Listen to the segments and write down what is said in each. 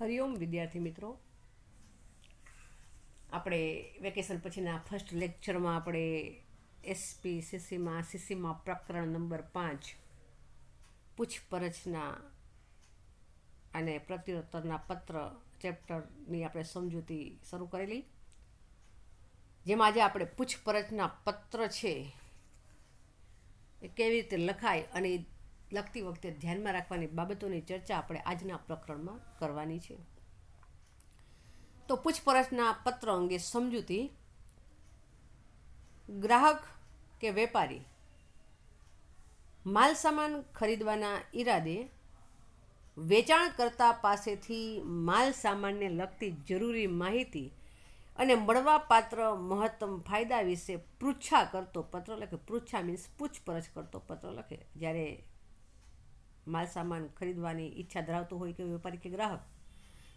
હરિઓમ વિદ્યાર્થી મિત્રો. આપણે વેકેશન પછીના ફર્સ્ટ લેક્ચરમાં આપણે એસપી સીસીમાં સીસીમાં પ્રકરણ નંબર પાંચ, પૂછપરછના અને પ્રત્યુત્તરના પત્ર ચેપ્ટરની આપણે સમજૂતી શરૂ કરેલી. જેમાં આજે આપણે પૂછપરછના પત્ર છે. એ કેવી રીતે લખાય અને લખતી વખતે ધ્યાનમાં રાખવાની બાબતોની ચર્ચા આપણે આજના પ્રકરણમાં કરવાની છે. તો પૂછપરછના પત્ર અંગે સમજૂતી, ગ્રાહક કે વેપારી માલ સામાન ખરીદવાના ઈરાદે વેચાણકર્તા પાસેથી માલ સામાનને લગતી જરૂરી માહિતી અને મળવાપાત્ર મહત્તમ ફાયદા વિશે પૃચ્છા કરતો પત્ર લખે. પૃચ્છા મીન્સ પૂછપરછ કરતો પત્ર લખે. જ્યારે માલ સામાન ખરીદવાની ઈચ્છા ધરાવતો હોય કે વેપારી કે ગ્રાહક.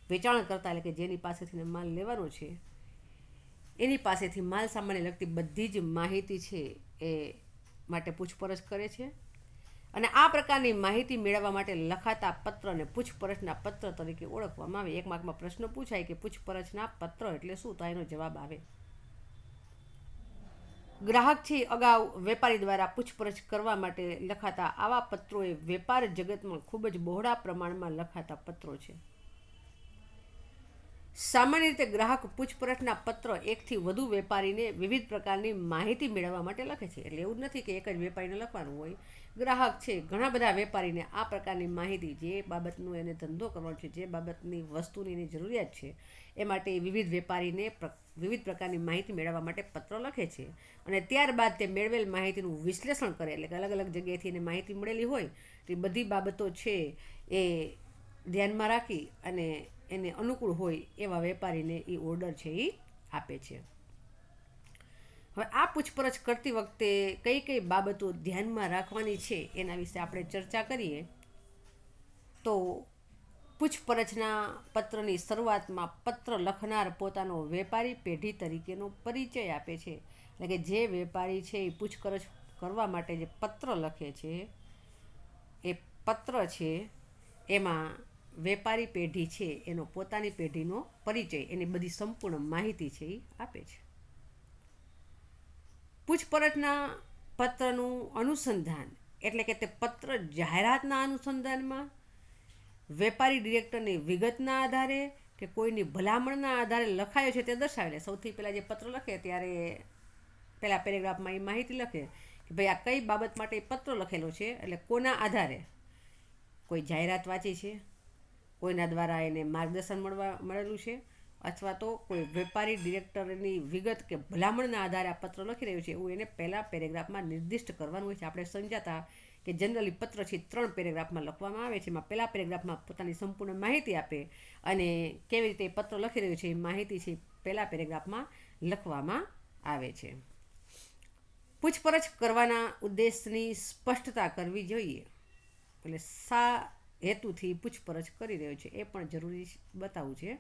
વેચાણ કરતા એટલે કે જેની પાસેથી માલ લેવાનો છે, એની પાસેથી માલ સામાનને લગતી બધી જ માહિતી છે એ માટે પૂછપરછ કરે છે. અને આ પ્રકારની માહિતી મેળવવા માટે લખાતા પત્રને પૂછપરછના પત્ર તરીકે ઓળખવામાં આવે. એક માર્કમાં પ્રશ્ન પૂછાય કે પૂછપરછના પત્ર એટલે શું? તો એનો જવાબ આવે. ગ્રાહક છે અગાઉ વેપારી દ્વારા પૂછપરછ કરવા માટે લખાતા આવા પત્રો એ વેપાર જગતમાં ખૂબ જ બહોળા પ્રમાણમાં લખાતા પત્રો છે. સામાન્ય રીતે ગ્રાહક પૂછપરછના પત્ર એકથી વધુ વેપારીને વિવિધ પ્રકારની માહિતી મેળવવા માટે લખે છે. એટલે એવું નથી કે એક જ વેપારીને લખવાનું હોય. ગ્રાહક છે, ઘણા બધા વેપારીને આ પ્રકારની માહિતી જે બાબતનું એને ધંધો કરવાનો છે, જે બાબતની વસ્તુની એની જરૂરિયાત છે, એ માટે વિવિધ વેપારીને વિવિધ પ્રકારની માહિતી મેળવવા માટે પત્ર લખે છે. અને ત્યારબાદ તે મેળવેલ માહિતીનું વિશ્લેષણ કરે, એટલે કે અલગ અલગ જગ્યાએથી એને માહિતી મળેલી હોય, તે બધી બાબતો છે એ ધ્યાનમાં રાખી અને એને અનુકૂળ હોય એવા વેપારીને એ ઓર્ડર છે એ આપે છે. હવે આ પૂછપરછ કરતી વખતે કઈ કઈ બાબતો ધ્યાનમાં રાખવાની છે એના વિશે આપણે ચર્ચા કરીએ. તો પૂછપરછના પત્રની શરૂઆતમાં પત્ર લખનાર પોતાનો વેપારી પેઢી તરીકેનો પરિચય આપે છે. એટલે કે જે વેપારી છે એ પૂછપરછ કરવા માટે જે પત્ર લખે છે, એ પત્ર છે, એમાં વેપારી પેઢી છે, એનો પોતાની પેઢીનો પરિચય, એની બધી સંપૂર્ણ માહિતી છે એ આપે છે. પૂછપરછના પત્રનું અનુસંધાન, એટલે કે તે પત્ર જાહેરાતના અનુસંધાનમાં, વેપારી ડિરેક્ટરની વિગતના આધારે, કે કોઈની ભલામણના આધારે લખાયો છે તે દર્શાવે સૌથી પહેલાં જે પત્ર લખે ત્યારે પહેલાં પેરેગ્રાફમાં એ માહિતી લખે કે ભાઈ આ કઈ બાબત માટે પત્ર લખેલો છે, એટલે કોના આધારે? કોઈ જાહેરાત વાંચી છે? કોઈના દ્વારા એને માર્ગદર્શન મળવા મળેલું છે અથવા તો કોઈ વેપારી ડિરેક્ટરની વિગત કે ભલામણના આધારે આ પત્ર લખી રહ્યું છે એવું એને પહેલાં પેરેગ્રાફમાં નિર્દિષ્ટ કરવાનું હોય છે. આપણે સમજાતા કે જનરલી પત્ર છે ત્રણ પેરેગ્રાફમાં લખવામાં આવે છે. એમાં પહેલાં પેરેગ્રાફમાં પોતાની સંપૂર્ણ માહિતી આપે અને કેવી રીતે પત્ર લખી રહ્યું છે એ માહિતી છે પહેલાં પેરેગ્રાફમાં લખવામાં આવે છે. પૂછપરછ કરવાના ઉદ્દેશની સ્પષ્ટતા કરવી જોઈએ. એટલે સા હેતુથી પૂછપરછ કરી રહ્યો છે. એ પણ જરૂરી બતાવવું છે.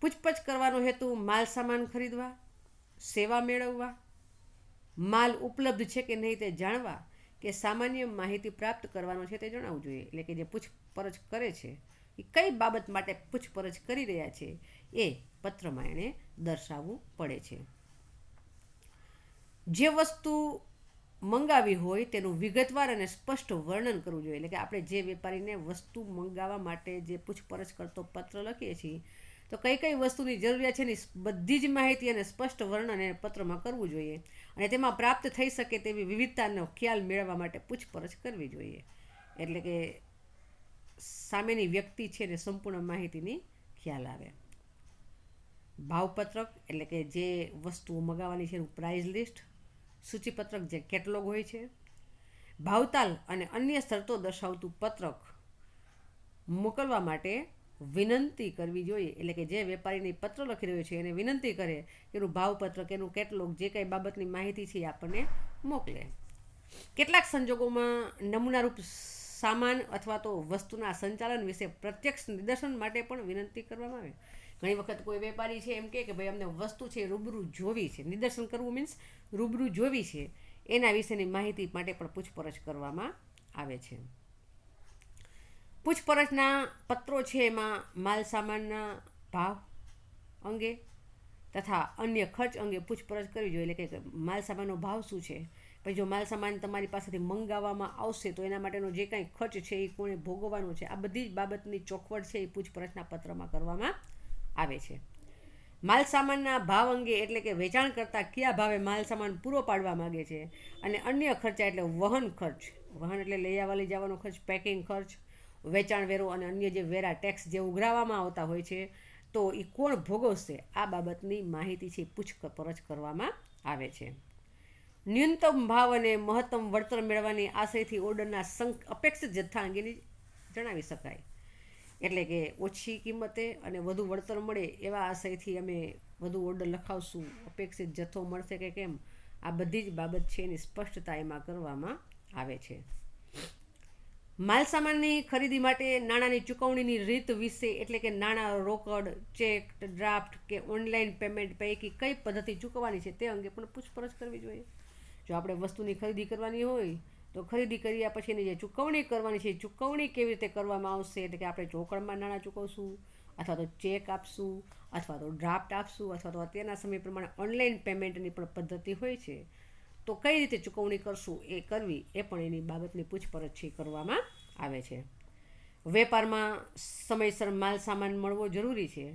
પૂછપરછ કરવાનો હેતુ માલ સામાન ખરીદવા, સેવા મેળવવા, માલ ઉપલબ્ધ છે કે નહીં તે જાણવા કે સામાન્ય માહિતી પ્રાપ્ત કરવાનો છે તે જણાવવું જોઈએ. એટલે કે જે પૂછપરછ કરે છે એ કઈ બાબત માટે પૂછપરછ કરી રહ્યા છે એ પત્રમાં એણે દર્શાવવું પડે છે. જે વસ્તુ મંગાવી હોય તેનું વિગતવાર અને સ્પષ્ટ વર્ણન કરવું જોઈએ. એટલે કે આપણે જે વેપારીને વસ્તુ મંગાવવા માટે જે પૂછપરછ કરતો પત્ર લખીએ છીએ, તો કઈ કઈ વસ્તુની જરૂરિયાત છે એની બધી જ માહિતી અને સ્પષ્ટ વર્ણન એ પત્રમાં કરવું જોઈએ. અને તેમાં પ્રાપ્ત થઈ શકે તેવી વિવિધતાનો ખ્યાલ મેળવવા માટે પૂછપરછ કરવી જોઈએ. એટલે કે સામેની વ્યક્તિ છે ને સંપૂર્ણ માહિતીની ખ્યાલ આવે. ભાવપત્રક એટલે કે જે વસ્તુઓ મગાવવાની છે એનું પ્રાઇઝ લિસ્ટ સૂચિપત્રક જે કેટલોગ હોય છે, ભાવતાલ અને અન્ય શરતો દર્શાવતું પત્રક મોકલવા માટે વિનંતી કરવી જોઈએ. એટલે કે જે વેપારીને પત્ર લખી રહ્યો છે એને વિનંતી કરે કે એનું ભાવપત્રક, એનું કેટલોગ, જે કંઈ બાબતની માહિતી છે એ આપણને મોકલે. કેટલાક સંજોગોમાં નમૂનારૂપ સામાન અથવા તો વસ્તુના સંચાલન વિશે પ્રત્યક્ષ નિદર્શન માટે પણ વિનંતી કરવામાં આવે. ઘણી વખત કોઈ વેપારી છે એમ કે ભાઈ, અમને વસ્તુ છે રૂબરૂ જોવી છે. નિદર્શન કરવું મીન્સ રૂબરૂ જોવી છે. એના વિશેની માહિતી માટે પણ પૂછપરછ કરવામાં આવે છે. પૂછપરછના પત્રો છે એમાં માલ સામાનના ભાવ અંગે તથા અન્ય ખર્ચ અંગે પૂછપરછ કરવી જોઈએ. એટલે કે માલ સામાનનો ભાવ શું છે? પછી જો માલ સામાન તમારી પાસેથી મંગાવવામાં આવશે તો એના માટેનો જે કાંઈ ખર્ચ છે એ કોણે ભોગવવાનો છે? આ બધી જ બાબતની ચોખવટ છે એ પૂછપરછના પત્રમાં કરવામાં આવે છે. માલસામાનના ભાવ અંગે એટલે કે વેચાણ કરતાં કયા ભાવે માલસામાન પૂરો પાડવા માગે છે અને અન્ય ખર્ચા એટલે વહન ખર્ચ. વહન એટલે લઈ આવવા જવાનો ખર્ચ પેકિંગ ખર્ચ, વેચાણ વેરો અને અન્ય જે વેરા ટેક્સ જે ઉઘરાવવામાં આવતા હોય છે, તો એ કોણ ભોગવશે? આ બાબતની માહિતી છે પૂછપરછ કરવામાં આવે છે. ન્યૂનતમ ભાવ અને મહત્તમ વળતર મેળવવાની આશયથી ઓર્ડરના સંક, અપેક્ષિત જથ્થા અંગેની જણાવી શકાય. એટલે કે ઓછી કિંમતે અને વધુ વળતર મળે એવા આશયથી અમે વધુ ઓર્ડર લખાવશું. અપેક્ષિત જથ્થો મળશે કે કેમ, આ બધી જ બાબત છે એની સ્પષ્ટતા એમાં કરવામાં આવે છે. માલ સામાનની ખરીદી માટે નાણાંની ચૂકવણીની રીત વિશે એટલે કે નાણાં રોકડ, ચેક, ડ્રાફ્ટ કે ઓનલાઈન પેમેન્ટ પૈકી કઈ પદ્ધતિ ચૂકવવાની છે તે અંગે પણ પૂછપરછ કરવી જોઈએ. જો આપણે વસ્તુની ખરીદી કરવાની હોય તો ખરીદી કર્યા પછીની જે ચૂકવણી કરવાની છે ચૂકવણી કેવી રીતે કરવામાં આવશે? એટલે કે આપણે રોકડમાં નાણાં ચૂકવશું, અથવા તો ચેક આપશું, અથવા તો ડ્રાફ્ટ આપશું, અથવા તો અત્યારના સમય પ્રમાણે ઓનલાઈન પેમેન્ટની પણ પદ્ધતિ હોય છે. તો કઈ રીતે ચૂકવણી કરશું એ કરવી એ પણ એની બાબતની પૂછપરછ કરવામાં આવે છે. વેપારમાં સમયસર માલ સામાન મળવો જરૂરી છે.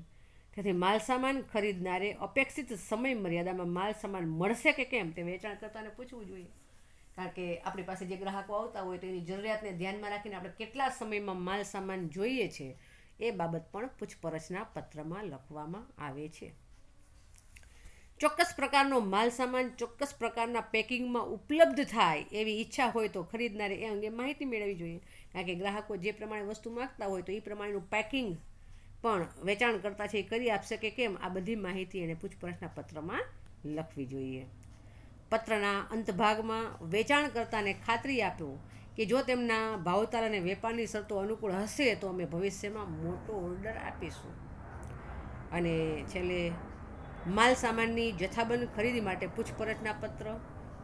તેથી માલ સામાન ખરીદનારે અપેક્ષિત સમય મર્યાદામાં માલ સામાન મળશે કે કેમ તે વેચાણકર્તાને પૂછવું જોઈએ. કારણ કે આપણી પાસે જે ગ્રાહકો આવતા હોય તો એની જરૂરિયાતને ધ્યાનમાં રાખીને આપણે કેટલા સમયમાં માલ સામાન જોઈએ છે, એ બાબત પણ પૂછપરછના પત્રમાં લખવામાં આવે છે. ચોક્કસ પ્રકારનો માલ સામાન ચોક્કસ પ્રકારના પેકિંગમાં ઉપલબ્ધ થાય એવી ઈચ્છા હોય તો ખરીદનારે એ અંગે માહિતી મેળવવી જોઈએ. કારણ કે ગ્રાહકો જે પ્રમાણે વસ્તુ માગતા હોય તો એ પ્રમાણેનું પેકિંગ પણ વેચાણ કરતા છે એ કરી આપશે કે કેમ? આ બધી માહિતી એને પૂછપરછના પત્રમાં લખવી જોઈએ. પત્રના અંતભાગમાં વેચાણકર્તાને ખાતરી આપો કે જો તેમના ભાવતાલ અને વેપારની શરતો અનુકૂળ હશે તો અમે ભવિષ્યમાં મોટો ઓર્ડર આપીશું. અને છેલ્લે માલ સામાનની જથ્થાબંધ ખરીદી માટે પૂછપરછના પત્ર,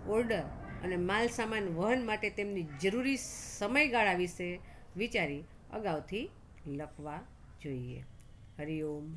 ઓર્ડર અને માલ સામાન વહન માટે તેમની જરૂરી સમયગાળા વિશે વિચારી અગાઉથી લખવા જોઈએ. હરિઓમ